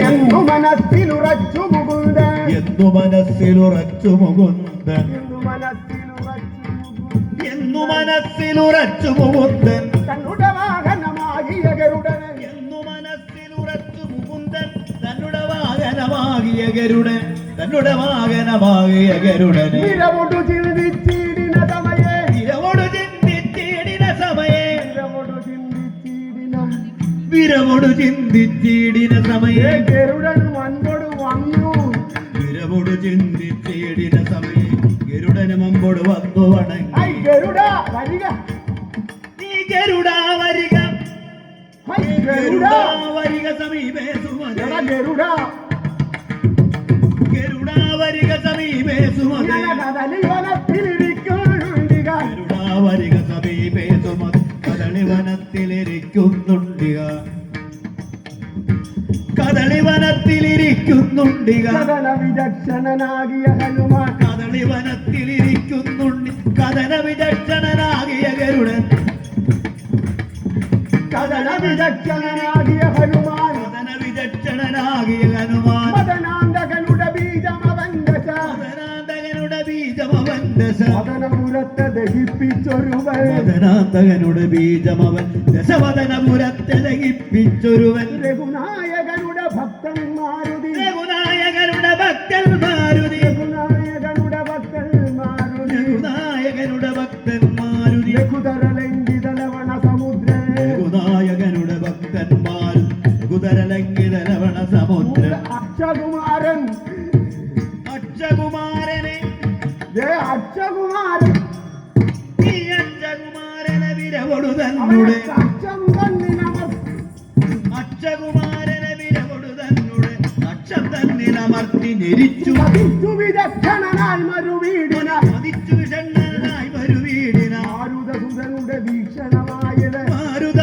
എന്നു മനസ്സിലുറച്ചു മുകുന്ദ എന്നു മനസ്സിലുറച്ചു മുകുന്ദൻ. എന്നു മനസ്സിലുറച്ചു മുകുന്ദൻ. തന്നുടെ വാഹനമാകിയ ഗരുടൻ എന്നു മനസ്സിലുറച്ചു മുകുന്ദൻ. തന്നുടെ വാഹനമാകിയ ഗരുടൻ തന്നുടെ വാഹനമാകിയ ഗരുഡനെ വിരവോട് ചിന്തിച്ചിടിന സമയേ. ഗരുഡൻ അൻപൊടു വന്നു. നിരവോട് ചിന്തിച്ചിടിന സമയേ. ഗരുഡന് മുമ്പോട് വന്നു ഐ വണങ്ങി ഗരുഡ വരിക. നീ ഗരുഡ വരിക. ഐ ഗരുഡ. വരിക സമീപേ സുമതി. ഗരുഡ. ഗരുഡ വരിക സമീപേ സുമതി. ഗരുഡ. വരിക സമീപേ സുമതി. കദളി വനത്തിലിരിക്കുന്നുണ്ടിക കദളി വനത്തിലിരിക്കുന്നുണ്ടിക കദല വിചക്ഷണനാകിയ ഹനുമാൻ. കദളി വനത്തിലിരിക്കുന്നുണ്ടി കഥന വിചക്ഷണനാകിയ ഗരുഡൻ. കദല വിചക്ഷണനാകിയ ഹനുമാൻ. ബീജമവന്റെ ദഹിപ്പിച്ചൊരുവൻ. ദഹിപ്പിച്ചൊരുവൻ ബീജം ബീജമവൻ ദശവദനപുരത്തെ ദഹിപ്പിച്ചൊരുവൻ. രഘുനായകനുടെ ഭക്തൻ മാരുതി രഘുനായകനുടെ ഭക്തൻ മാരുതി രഘുനായകനുടെ ഭക്തൻ മാരുതി രഘുനായകനുടെ ഭക്തൻ മാരുതി രഘുതരലംഘിത ലവണ രഘുനായകനുടെ ഭക്തന്മാർ രഘുതരലംഘിത ലവണ സമുദ്രം അക്ഷകുമാരൻ അക്ഷകുമാരൻ ഈ അക്ഷകുമാരനെ വിരവൊടു തന്നെ അക്ഷകുമാരനെ വിരവൊടു തന്നെ അക്ഷം തന്നിലമർത്തി ഞെരിച്ചു. പതിച്ചു വിദഗ്ധനായി മരുവി